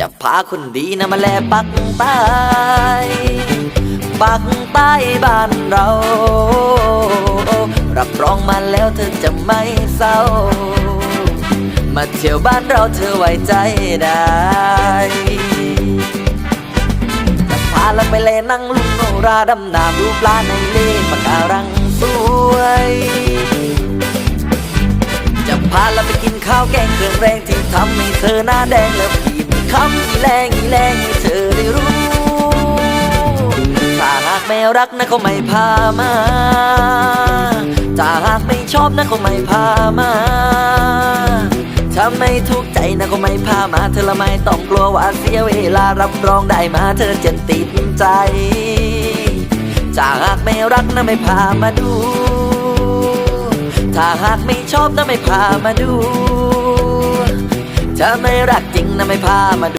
จะพาคนดีนะมาแลปักใต้ปักใต้บ้านเรา รับรองมาแล้วเธอจะไม่เศร้า มาเที่ยวบ้านเราเธอไว้ใจได้จะพาเราไปเล่นนั่งลุงโนราดำน้ำดูปลาในเลปะการังสวยจะพาเราไปกินข้าวแกงเครื่องแรงที่ทำให้เธอหน้าแดงแล้วพีม คำอีแรงอีแรงให้เธอได้รู้ ถ้าหากไม่รักนะเขาไม่พามาถ้าหากไม่ชอบนะเขาไม่พามาถ้าไม่ถูกใจนะก็ไม่พามา เธอละไม่ต้องกลัวว่าเสียเวลารับรองได้มาเธอจะติดใจถ้าหากไม่รักนะไม่พามาดู ถ้าหากไม่ชอบนะไม่พามาดู เธอไม่รักจริงนะไม่พามา